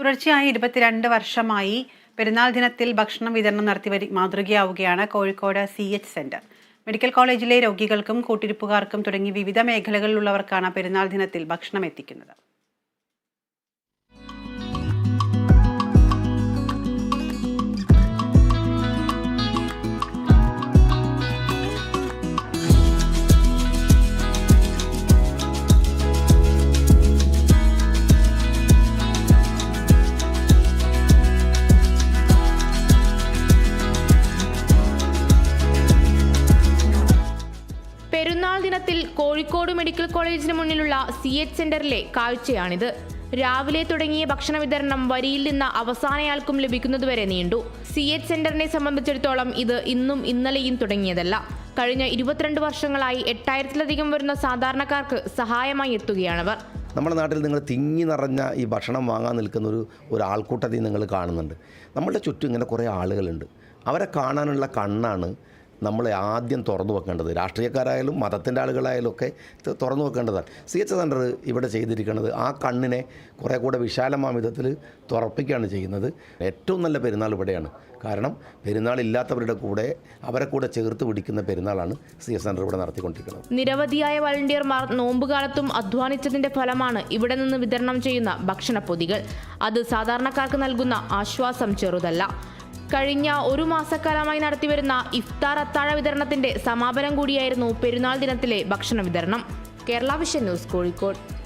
തുടർച്ചയായി ഇരുപത്തിരണ്ട് വർഷമായി പെരുന്നാൾ ദിനത്തിൽ ഭക്ഷണം വിതരണം നടത്തി വരി മാതൃകയാവുകയാണ് Kozhikode C H center medical കോളേജിലെ രോഗികൾക്കും കൂട്ടിരിപ്പുകാർക്കും തുടങ്ങി വിവിധ മേഖലകളിലുള്ളവർക്കാണ് പെരുന്നാൾ ദിനത്തിൽ ഭക്ഷണം എത്തിക്കുന്നത്. പെരുന്നാൾ ദിനത്തിൽ കോഴിക്കോട് മെഡിക്കൽ കോളേജിന് മുന്നിലുള്ള സി എച്ച് സെന്ററിലെ കാഴ്ചയാണിത്. രാവിലെ തുടങ്ങിയ ഭക്ഷണ വിതരണം വരിയിൽ നിന്ന് അവസാനയാൾക്കും ലഭിക്കുന്നതുവരെ നീണ്ടു. സി എച്ച് സെന്ററിനെ സംബന്ധിച്ചിടത്തോളം ഇത് ഇന്നും ഇന്നലെയും തുടങ്ങിയതല്ല. കഴിഞ്ഞ ഇരുപത്തിരണ്ട് വർഷങ്ങളായി എട്ടായിരത്തിലധികം വരുന്ന സാധാരണക്കാർക്ക് സഹായമായി എത്തുകയാണവർ. നമ്മുടെ നാട്ടിൽ നിങ്ങൾ തിങ്ങി നിറഞ്ഞ ഈ ഭക്ഷണം വാങ്ങാൻ നിൽക്കുന്ന ഒരു ഒരു ആൾക്കൂട്ടത്തിൽ നിങ്ങൾ കാണുന്നുണ്ട്. നമ്മളുടെ ചുറ്റും ഇങ്ങനെ കുറേ ആളുകളുണ്ട്. അവരെ കാണാനുള്ള കണ്ണാണ് നമ്മൾ ആദ്യം തുറന്നു വെക്കേണ്ടത്. രാഷ്ട്രീയക്കാരായാലും മതത്തിന്റെ ആളുകളായാലും ഒക്കെ തുറന്നു വെക്കേണ്ടതാണ്. സി എച്ച് സെന്റർ ഇവിടെ ചെയ്തിരിക്കുന്നത് ആ കണ്ണിനെ കുറേ കൂടെ വിശാലമായ വിധത്തിൽ തുറപ്പിക്കുകയാണ് ചെയ്യുന്നത്. ഏറ്റവും നല്ല പെരുന്നാൾ ഇവിടെയാണ്. കാരണം പെരുന്നാൾ ഇല്ലാത്തവരുടെ കൂടെ അവരെ കൂടെ ചേർത്ത് പിടിക്കുന്ന പെരുന്നാളാണ് സി എസ് സെന്റർ ഇവിടെ നടത്തിക്കൊണ്ടിരിക്കുന്നത്. നിരവധിയായ വളണ്ടിയർമാർ നോമ്പുകാലത്തും അധ്വാനിച്ചതിന്റെ ഫലമാണ് ഇവിടെ നിന്ന് വിതരണം ചെയ്യുന്ന ഭക്ഷണപ്പൊതികൾ. അത് സാധാരണക്കാർക്ക് നൽകുന്ന ആശ്വാസം ചെറുതല്ല. കഴിഞ്ഞ ഒരു മാസക്കാലമായി നടത്തിവരുന്ന ഇഫ്താർ അത്താഴ വിതരണത്തിന്റെ സമാപനം കൂടിയായിരുന്നു പെരുന്നാൾ ദിനത്തിലെ ഭക്ഷണ വിതരണം. Kerala vision news Kozhikode.